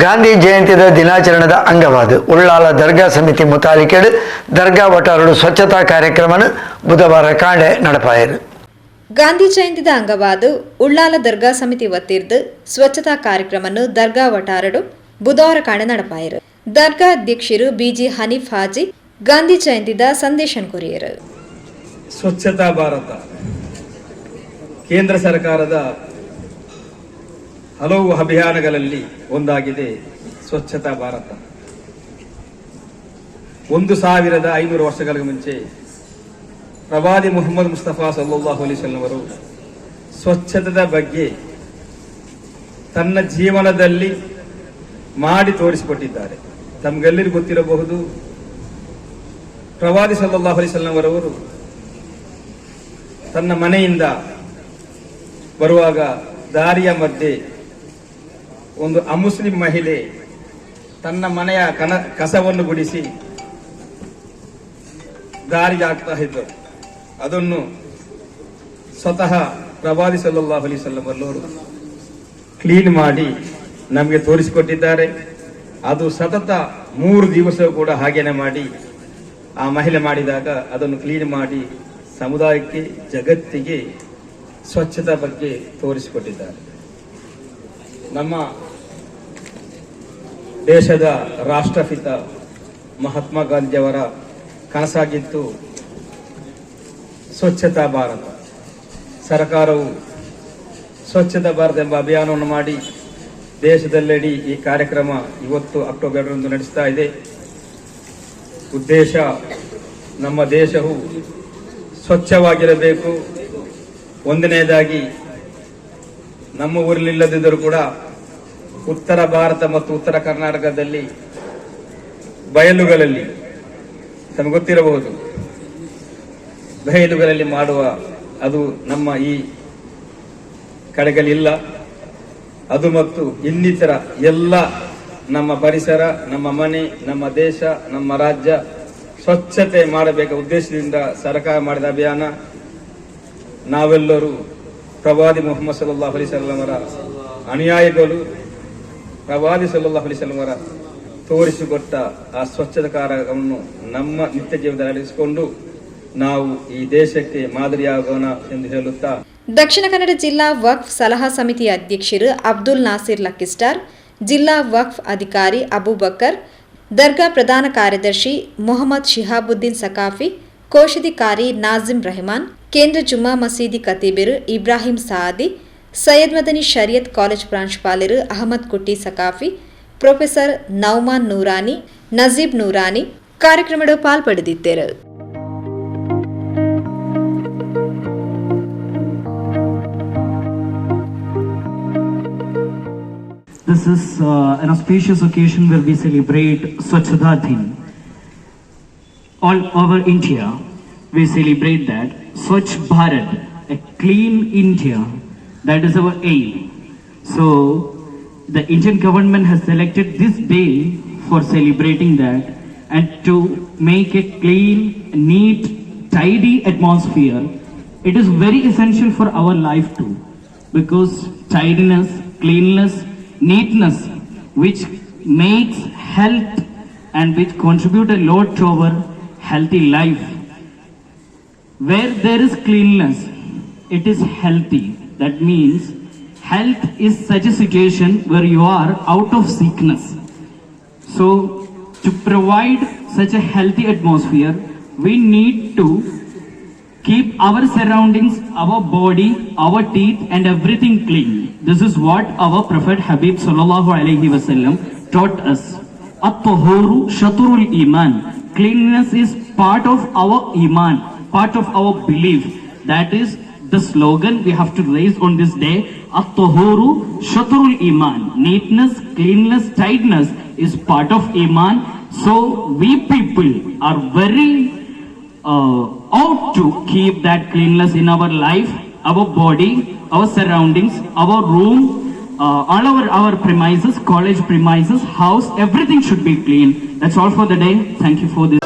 ಗಾಂಧಿ ಜಯಂತಿದ ದಿನಾಚರಣದ ಅಂಗವಾದ ಉಳ್ಳಾಲ ದರ್ಗಾ ಸಮಿತಿ ಮುತಾಲಿಕೆಡ್ ದರ್ಗಾ ವಟಾರಡು ಸ್ವಚ್ಛತಾ ಕಾರ್ಯಕ್ರಮ ಬುಧವಾರ ಕಾಂಡೆ ನಡಪಾಯರು. ಗಾಂಧಿ ಜಯಂತಿದ ಅಂಗವಾದ ಉಳ್ಳಾಲ ದರ್ಗಾ ಸಮಿತಿ ವತಿರ್ದು ಸ್ವಚ್ಛತಾ ಕಾರ್ಯಕ್ರಮ ದರ್ಗಾ ವಟಾರಡು ಬುಧವಾರ ಕಾಂಡೆ ನಡಪಾಯರು. ದರ್ಗಾ ಅಧ್ಯಕ್ಷರು ಬಿಜಿ ಹನೀಫ್ ಹಾಜಿ ಗಾಂಧಿ ಜಯಂತಿದ ಸಂದೇಶನ್ ಕೊರಿಯರು. ಸ್ವಚ್ಛತಾ ಭಾರತ. ಕೇಂದ್ರ ಸರ್ಕಾರದ ಹಲವು ಅಭಿಯಾನಗಳಲ್ಲಿ ಒಂದಾಗಿದೆ ಸ್ವಚ್ಛತಾ ಭಾರತ. ಒಂದು ಸಾವಿರದ ಐನೂರು ವರ್ಷಗಳ ಮುಂಚೆ ಪ್ರವಾದಿ ಮುಹಮ್ಮದ್ ಮುಸ್ತಫಾ ಸಲ್ಲಾಹು ಹೊಲೀಸಲ್ ಅವರು ಸ್ವಚ್ಛತದ ಬಗ್ಗೆ ತನ್ನ ಜೀವನದಲ್ಲಿ ಮಾಡಿ ತೋರಿಸಿಕೊಟ್ಟಿದ್ದಾರೆ. ತಮಗೆಲ್ಲರಿಗೂ ಗೊತ್ತಿರಬಹುದು, ಪ್ರವಾದಿ ಸಲ್ಲಾಹು ಹೊಲೀಸಲ್ ಅವರವರು ತನ್ನ ಮನೆಯಿಂದ ಬರುವಾಗ ದಾರಿಯ ಮಧ್ಯೆ ಒಂದು ಅಮುಸ್ಲಿಂ ಮಹಿಳೆ ತನ್ನ ಮನೆಯ ಕನ, ಕಸವನ್ನು ಗುಡಿಸಿ ದಾರಿಗೆ ಹಾಕ್ತಾ ಇದ್ದರು ಅದನ್ನು ಸ್ವತಃ ಪ್ರವಾದಿ ಸಲ್ಲಲ್ಲಾಹು ಅಲಿ ಸಲ್ಲವರು ಕ್ಲೀನ್ ಮಾಡಿ ನಮಗೆ ತೋರಿಸಿಕೊಟ್ಟಿದ್ದಾರೆ. ಅದು ಸತತ ಮೂರು ದಿವಸ ಕೂಡ ಹಾಗೇನೆ ಮಾಡಿ ಆ ಮಹಿಳೆ ಮಾಡಿದಾಗ ಅದನ್ನು ಕ್ಲೀನ್ ಮಾಡಿ ಸಮುದಾಯಕ್ಕೆ, ಜಗತ್ತಿಗೆ ಸ್ವಚ್ಛತಾ ಬಗ್ಗೆ ತೋರಿಸಿಕೊಟ್ಟಿದ್ದಾರೆ. ನಮ್ಮ ದೇಶದ ರಾಷ್ಟ್ರಪಿತ ಮಹಾತ್ಮ ಗಾಂಧಿಯವರ ಕನಸಾಗಿದ್ದು ಸ್ವಚ್ಛತಾ ಭಾರತ. ಸರ್ಕಾರವು ಸ್ವಚ್ಛತಾ ಭಾರತ ಎಂಬ ಅಭಿಯಾನವನ್ನು ಮಾಡಿ ದೇಶದಲ್ಲೆಡಿ ಈ ಕಾರ್ಯಕ್ರಮ ಇವತ್ತು ಅಕ್ಟೋಬರ್ ಎರಡರಂದು ನಡೆಸ್ತಾ ಇದೆ. ಉದ್ದೇಶ, ನಮ್ಮ ದೇಶವು ಸ್ವಚ್ಛವಾಗಿರಬೇಕು. ಒಂದನೇದಾಗಿ ನಮ್ಮ ಊರಲ್ಲಿಲ್ಲದಿದ್ದರೂ ಕೂಡ ಉತ್ತರ ಭಾರತ ಮತ್ತು ಉತ್ತರ ಕರ್ನಾಟಕದಲ್ಲಿ ಬಯಲುಗಳಲ್ಲಿ ತಮಗೆ ಗೊತ್ತಿರಬಹುದು, ಬಯಲುಗಳಲ್ಲಿ ಮಾಡುವ, ಅದು ನಮ್ಮ ಈ ಕಡೆಗಳಿಲ್ಲ ಅದು ಮತ್ತು ಇನ್ನಿತರ ಎಲ್ಲ ನಮ್ಮ ಪರಿಸರ, ನಮ್ಮ ಮನೆ, ನಮ್ಮ ದೇಶ, ನಮ್ಮ ರಾಜ್ಯ ಸ್ವಚ್ಛತೆ ಮಾಡಬೇಕ ಉದ್ದೇಶದಿಂದ ಸರ್ಕಾರ ಮಾಡಿದ ಅಭಿಯಾನ. ನಾವೆಲ್ಲರೂ ಪ್ರವಾದಿ ಮೊಹಮ್ಮದ್ ಸಲ್ಲಾಹ್ ಅಲಿಸಲ್ಲಮರ ಅನುಯಾಯಿಗಳು. ಪ್ರವಾದಿ ಸಲ್ಲಾಹ್ ಅಲಿಸಲ್ಲಮರ ತೋರಿಸಿಕೊಟ್ಟ ಆ ಸ್ವಚ್ಛತಾ ಕಾರ್ಯವನ್ನು ನಮ್ಮ ನಿತ್ಯ ಜೀವನದಲ್ಲಿ ಅಳವಡಿಸಿಕೊಂಡು ನಾವು ಈ ದೇಶಕ್ಕೆ ಮಾದರಿಯಾಗೋಣ ಎಂದು ಹೇಳುತ್ತಾ ದಕ್ಷಿಣ ಕನ್ನಡ ಜಿಲ್ಲಾ ವಕ್ಫ್ ಸಲಹಾ ಸಮಿತಿ ಅಧ್ಯಕ್ಷರು ಅಬ್ದುಲ್ ನಾಸಿರ್ ಲಕ್ಕಿಸ್ಟಾರ್, ಜಿಲ್ಲಾ ವಕ್ಫ್ ಅಧಿಕಾರಿ ಅಬೂಬಕರ್, ದರ್ಗಾ ಪ್ರಧಾನ ಕಾರ್ಯದರ್ಶಿ ಮೊಹಮ್ಮದ್ ಶಿಹಾಬುದ್ದೀನ್ ಸಕಾಫಿ ಕೋಶಧಿಕಾರಿ ನಾಜಿಂ ರೆಹಮಾನ್, ಕೇಂದ್ರ ಜುಮ್ಮಾ ಮಸೀದಿ ಕತೀಬಿರು ಇಬ್ರಾಹಿಂ ಸಾದಿ ಸೈಯದ್ ಮದನಿ ಶರಿಯತ್ ಕಾಲೇಜ್ ಪ್ರಾಂಶುಪಾಲರು ಅಹಮದ್ ಕುಟ್ಟಿ ಸಕಾಫಿ ಪ್ರೊಫೆಸರ್ ನೌಮಾನ್ ನೂರಾನಿ ನಜೀಬ್ ನೂರಾನಿ ಕಾರ್ಯಕ್ರಮದ ಪಾಲ್ಪಡೆದಿದ್ದರು This is uh, an auspicious occasion where we celebrate Swachhata Din. All over India, we celebrate that Swachh Bharat, a clean India, that is our aim. So, the Indian government has selected this day for celebrating that and to make a clean, neat, tidy atmosphere. It is very essential for our life too because tidiness, cleanliness, neatness, which makes health and which contribute a lot to our healthy life. Where there is cleanliness, it is healthy. That means health is such a situation where you are out of sickness. So, to provide such a healthy atmosphere, we need to keep our surroundings, our body, our teeth, and everything clean. This is what our Prophet Habib sallallahu alaihi wasallam taught us. At-tahuru shatrul iman. Cleanliness is part of our iman, part of our belief. That is the slogan we have to raise on this day. At-tahuru shatrul iman. Neatness, cleanliness, tidiness is part of iman. So we people are very uh, ought to keep that cleanliness in our life, our body, our surroundings, our room, uh, all our, our premises, college premises, house, everything should be clean. That's all for the day. Thank you for this.